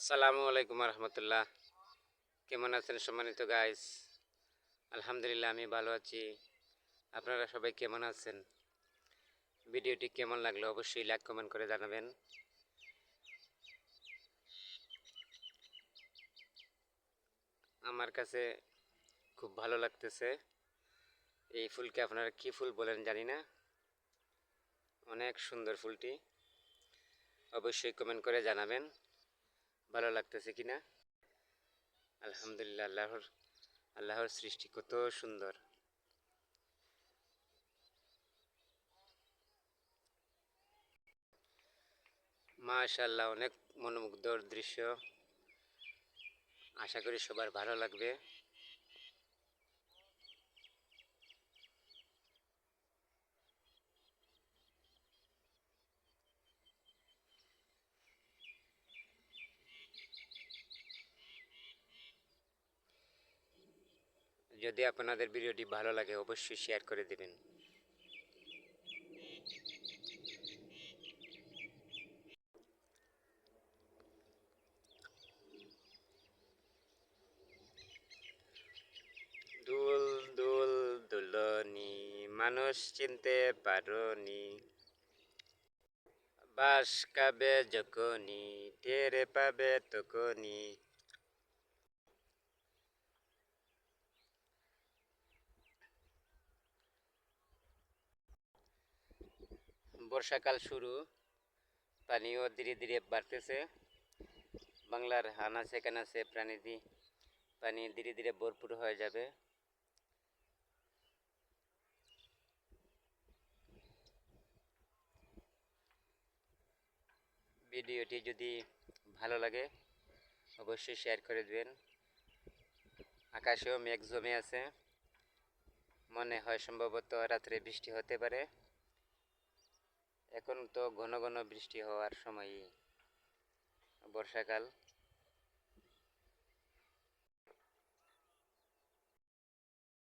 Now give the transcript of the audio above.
আসসালামু আলাইকুম রহমতুল্লাহ কেমন আছেন সম্মানিত গাইস আলহামদুলিল্লাহ, আমি ভালো আছি। আপনারা সবাই কেমন আছেন? ভিডিওটি কেমন লাগল অবশ্যই লাইক কমেন্ট করে জানাবেন। আমার কাছে খুব ভালো লাগতেছে। এই ফুলকে আপনারা কি ফুল বলেন জানি না। অনেক সুন্দর ফুলটি। অবশ্যই কমেন্ট করে জানাবেন। ভালো লাগতেছে কি না আলহামদুলিল্লাহ, আল্লাহর আল্লাহর সৃষ্টি কত সুন্দর। মাশাল্লাহ অনেক মনোমুগ্ধর দৃশ্য। আশা করি সবার ভালো লাগবে। যদি আপনাদের ভিডিওটি ভালো লাগে, অবশ্যই শেয়ার করে দেবেন। দুল দুল, দুলনি, মানুষ চিনতে পারনি। বাস কাবে যখনই, টেরে পাবে তখনই। বর্ষাকাল শুরু। পানিও ধীরে ধীরে বাড়তেছে। বাংলার আনাচে কানাচে প্রাণীদি পানি ধীরে ধীরে ভরপুর হয়ে যাবে। ভিডিওটি যদি ভালো লাগে, অবশ্যই শেয়ার করে দেবেন। আকাশেও মেঘ জমে আছে। মনে হয় সম্ভবত রাত্রে বৃষ্টি হতে পারে। এখন তো ঘন ঘন বৃষ্টি হওয়ার সময়ই বর্ষাকাল।